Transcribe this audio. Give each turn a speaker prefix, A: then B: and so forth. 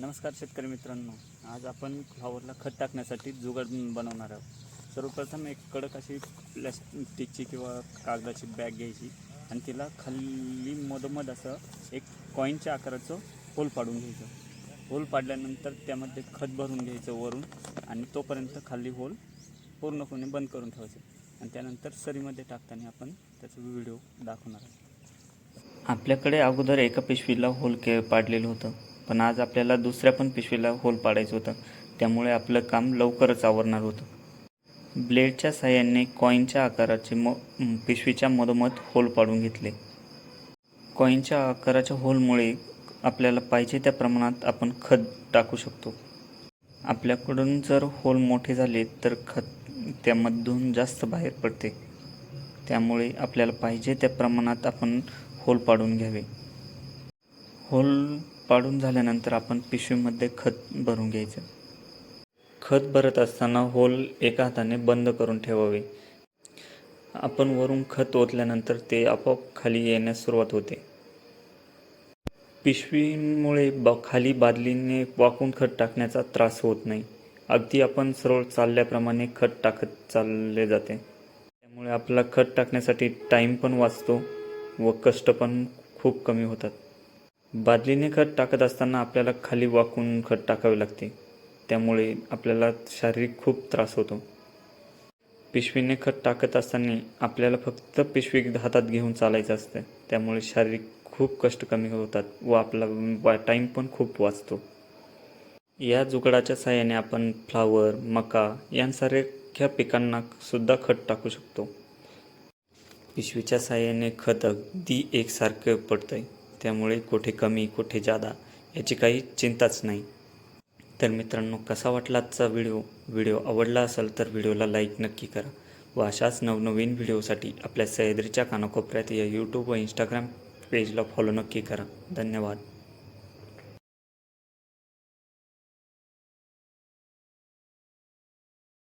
A: नमस्कार शेतकरी मित्रांनो. आज आपण फ्लावरला खत टाकण्यासाठी जुगाड बनवणार आहोत. सर्वप्रथम एक कडक अशी प्लॅस्टिकची किंवा कागदाची बॅग घ्यायची आणि तिला खाली मधोमध असं एक कॉईनच्या आकाराचं होल पाडून घ्यायचं. होल पाडल्यानंतर त्यामध्ये खत भरून घ्यायचं वरून आणि तोपर्यंत खाली होल पूर्णपणे बंद करून ठेवायचं. आणि त्यानंतर सरीमध्ये टाकताना आपण त्याचा व्हिडिओ दाखवणार आहोत. आपल्याकडे अगोदर एका पिशवीला होल के पाडलेलं होतं. पण आज आपल्याला दुसऱ्या पण पिशवीला होल पाडायचं होतं. त्यामुळे आपलं काम लवकरच आवरणार होतं. ब्लेडच्या साह्याने कॉईनच्या आकाराचे म पिशवीच्या मधोमध होल पाडून घेतले. कॉईनच्या आकाराच्या होलमुळे आपल्याला पाहिजे त्या प्रमाणात आपण खत टाकू शकतो. आपल्याकडून जर होल मोठे झाले तर खत त्यामधून जास्त बाहेर पडते. त्यामुळे आपल्याला पाहिजे त्या प्रमाणात आपण होल पाडून घ्यावे. होल पाडून झाल्यानंतर आपण पिशवीमध्ये खत भरून घ्यायचं. खत भरत असताना होल एका हाताने बंद करून ठेवावे. आपण वरून खत ओतल्यानंतर ते आपोआप खाली येण्यास सुरुवात होते. पिशवीमुळे ब खाली बादलीने वाकून खत टाकण्याचा त्रास होत नाही. अगदी आपण सरळ चालल्याप्रमाणे खत टाकत चालले जाते. त्यामुळे आपला खत टाकण्यासाठी टाईम पण वाचतो व कष्ट पण खूप कमी होतात. बादलीने खत टाकत असताना आपल्याला खाली वाकून खत टाकावे लागते. त्यामुळे आपल्याला शारीरिक खूप त्रास होतो. पिशवीने खत टाकत असताना आपल्याला फक्त पिशवी हातात घेऊन चालायचं असतं. त्यामुळे शारीरिक खूप कष्ट कमी होतात व आपला टाईम पण खूप वाचतो. या जुगडाच्या साहाय्याने आपण फ्लावर मका यांसारख्या पिकांना सुद्धा खत टाकू शकतो. पिशवीच्या साहाय्याने खत अगदी एकसारखं पडतं आहे त्यामुळे कुठे कमी कुठे जादा याची काही चिंताच नाही. तर मित्रांनो कसा वाटला आजचा व्हिडिओ? व्हिडिओ आवडला असेल तर व्हिडिओला लाईक नक्की करा व अशाच नवनवीन व्हिडिओसाठी आपल्या सह्याद्रीच्या कानाकोपऱ्यात या यूट्यूब व इंस्टाग्राम पेजला फॉलो नक्की करा. धन्यवाद.